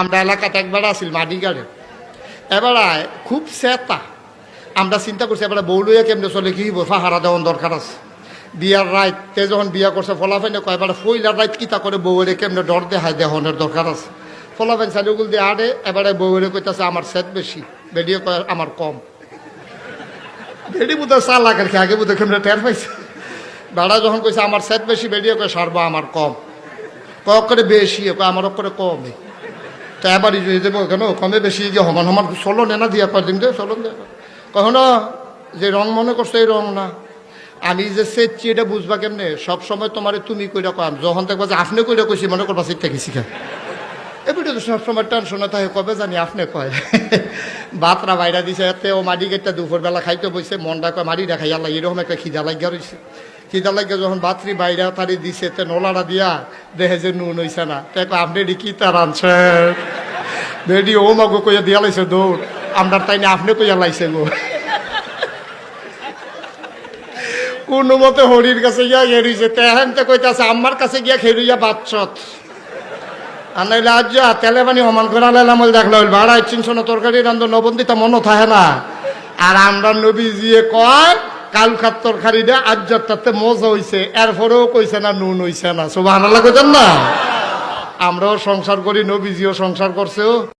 আমরা এলাকাতে একবার আসিল মাটি গাড়ে এবারায় খুব সেতা আমরা চিন্তা করছি, এবারে বউ লইয়া কেমনে চলে, কি ফাহারা দেওয়ার দরকার আছে। বিয়ার রাইত, তে যখন বিয়া করছে ফলাফাইনে কয়, এবারে ফইলার রাইত কিতা করে বউরে কেমনে ডর দেখায় দেহনের দরকার আছে। ফলাফাইন চালিগুল দিয়ে আড়ে এবারে বউরে কইতাছে, আমার সেট বেশি বেডিও কয়, আমার কম। বেডি বুধ চাল লাগার খেয়ে আগে বুধ কেমনে টের পাইছে? বেড়া যখন কইছে, আমার সেট বেশি, বেডিও কয়, সারবা আমার কম। কক করে বেশি, কয়, আমার করে কমে তা এবার কেন কমে বেশি যে সমান সমান চলো নেনা দিয়া কয় দিন দে চলো দে। কখনো যে রং মনে করছ এই রং না। আমি যে চেচ্ছি এটা বুঝবা কেমনে সব সময় তোমার তুমি কইরা কম। যখন দেখবা যে আপনি কইরা কইছি মনে করবা চিট থাকি শিখা এবারে তো সবসময় টেনশনে থাকে কবে জানি আপনি কয়। বাতরা বাইরা দিছে এতে ও মাটি গেটটা দুপুরবেলা খাইতে বসে মনটা কয় মারি দেখাই আল্লাহ এরকম একটা খিদা লাগিয়া রয়েছে খিদা লাগিয়া যখন বাতরি বাইরা তারি দিছে তে নলাটা দিয়া দেহে যে নুন হইছে না। তে কয়, আপনি কি তার আনছেন বেডি ও মাগো কইয়া দিয়া লাইছে, দৌড়। আপনার তাই না, আপনি কইয়া লাইছে গো। কোনো মতে হরির কাছে গিয়া হেরিছে, তেহেন তে কইতাছে আমার কাছে গিয়া খেলুইয়া বাচ্চত আর নাইলে আজ যা তেলে পানি সমান করা লাইলাম দেখল ভাড়া চিনছ না তরকারি রান্ধ নবন্দিতা মনে থাকে না। আর আমরা নবী জিয়ে কয়, কাল খাত তরকারি দে, আজ যার তাতে মজা হইছে, এরপরেও কইছে না, নুন হইছে না। সুবাহ কইতেন না? আমরাও সংসার করি নবীজিও সংসার করছেও